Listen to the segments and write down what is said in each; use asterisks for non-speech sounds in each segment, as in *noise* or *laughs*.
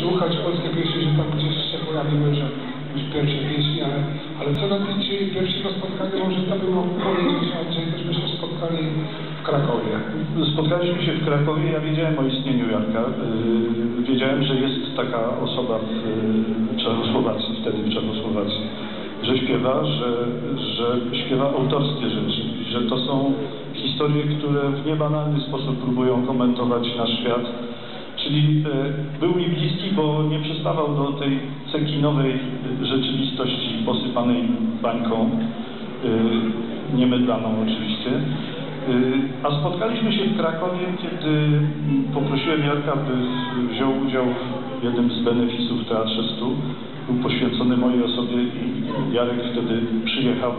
słuchać polskie pieśni, że tam gdzieś się pojawiły, że już pierwsze pieśni, ale, ale co dotyczy pierwszego spotkania, może to mógł powiedzieć, Andrzej, też byśmy się spotkali w Krakowie. Spotkaliśmy się w Krakowie, ja wiedziałem o istnieniu Jarka. Yy, Wiedziałem, że jest taka osoba w yy, Czechosłowacji, wtedy w Czechosłowacji, że śpiewa, że, że śpiewa autorskie rzeczy, że to są historie, które w niebanalny sposób próbują komentować nasz świat. Czyli yy, był mi bliski, bo nie przystawał do tej cekinowej yy, rzeczywistości posypanej bańką, yy, niemydlaną oczywiście. A spotkaliśmy się w Krakowie, kiedy poprosiłem Jarka, by wziął udział w jednym z benefisów w Teatrze Stu. Był poświęcony mojej osobie i Jarek wtedy przyjechał.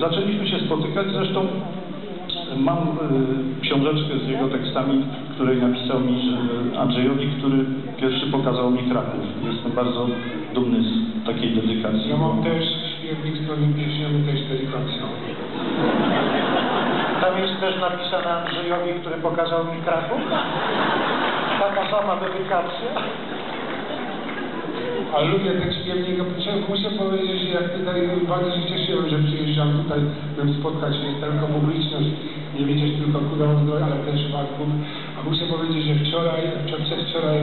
Zaczęliśmy się spotykać, zresztą mam książeczkę z jego tekstami, której napisał mi że Andrzejowi, który pierwszy pokazał mi Kraków. Jestem bardzo dumny z takiej dedykacji. Ja mam też śpiewnik z twoimi pieśniami, też dedykacją. Tam jest też napisane Andrzejowi, który pokazał mi Kraków. Taka sama dedykacja. Ale lubię ten śpiewnik, muszę, muszę powiedzieć, że jak tutaj bardzo się cieszyłem, że przyjeżdżam tutaj, bym spotkać nie tylko publiczność, nie widzieć tylko Kudowy, ale też Warków. A muszę powiedzieć, że wczoraj, wczoraj przedwczoraj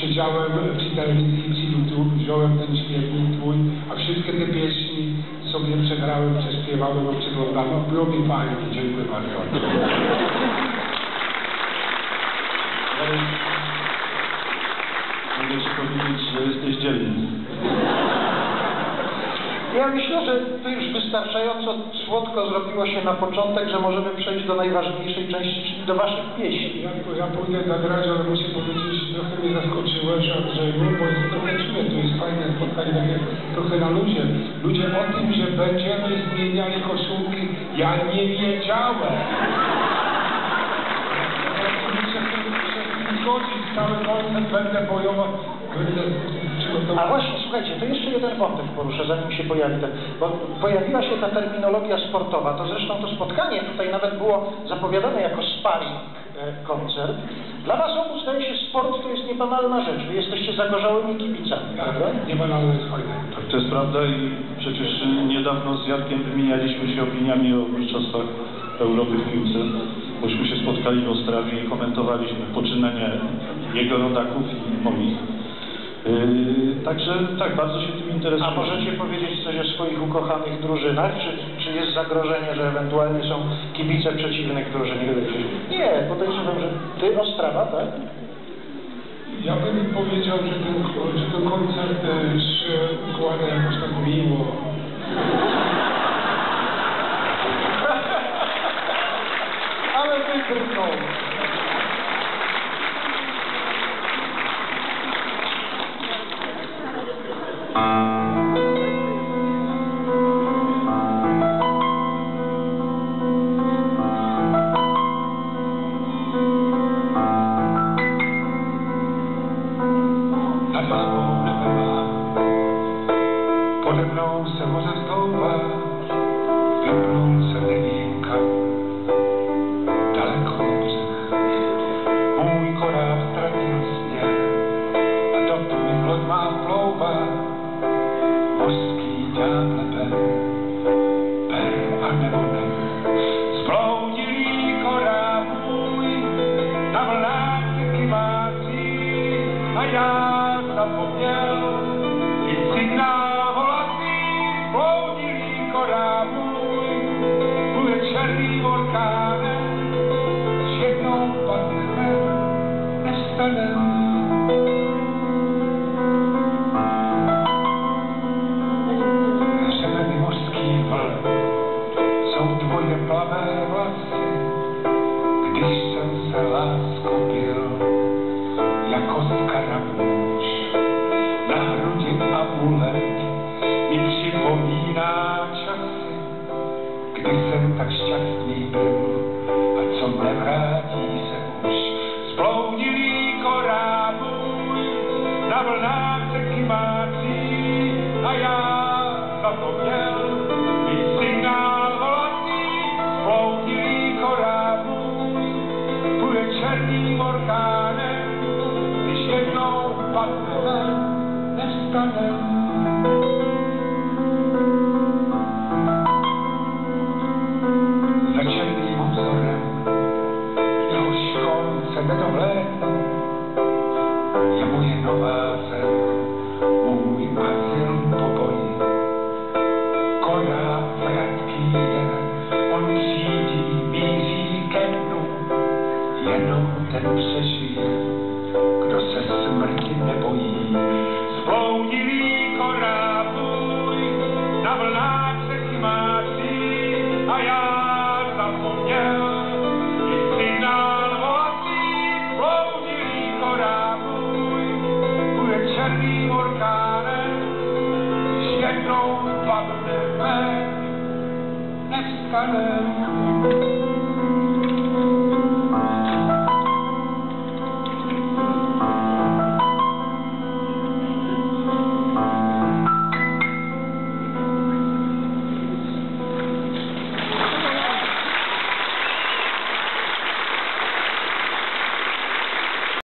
siedziałem przy telewizji, przy YouTube, wziąłem ten śpiewnik twój, a wszystkie te pieśni sobie przegrałem, prześpiewałem, przeglądałem. Było mi fajnie, dziękuję bardzo. *laughs* Ja myślę, że to już wystarczająco słodko zrobiło się na początek, że możemy przejść do najważniejszej części, czyli do Waszych pieśni. Ja, ja pójdę zagrać, ale muszę powiedzieć, trochę mnie zaskoczyłeś, Andrzeju, bo jest trochę dziwne, to jest fajne spotkanie, takie trochę na ludzie. Ludzie o tym, że będziemy zmieniali koszulki, ja nie wiedziałem. Muszę się zgodzić, cały koncert będę bojował, będę A przygotował. właśnie, słuchajcie, to jeszcze jeden wątek poruszę, zanim się pojawi ten, bo pojawiła się ta terminologia sportowa, to zresztą to spotkanie tutaj nawet było zapowiadane jako sparring e, koncert. Dla Was obu zdaje się sport to jest niebanalna rzecz, Wy jesteście zagorzałymi kibicami, prawda? Nie banalne jest fajne. Tak, to jest prawda i przecież niedawno z Jarkiem wymienialiśmy się opiniami o mistrzostwach Europy w piłce, bośmy się spotkali w Ostrawie i komentowaliśmy poczynania jego rodaków i moich. Yy, także tak, bardzo się tym A interesuję. możecie powiedzieć coś o swoich ukochanych drużynach? Czy, czy jest zagrożenie, że ewentualnie są kibice przeciwnych drużyn? Nie, podejrzewam, że Ty Ostrawa, tak? Ja bym powiedział, że ten, że ten koncert się układa jakoś tak miło. Na moji nová zem, můj azyl pokojí. Koná vratký den, on přijde, míří ke dnu, jenom ten přežije, kdo se smrti nebojí. kalem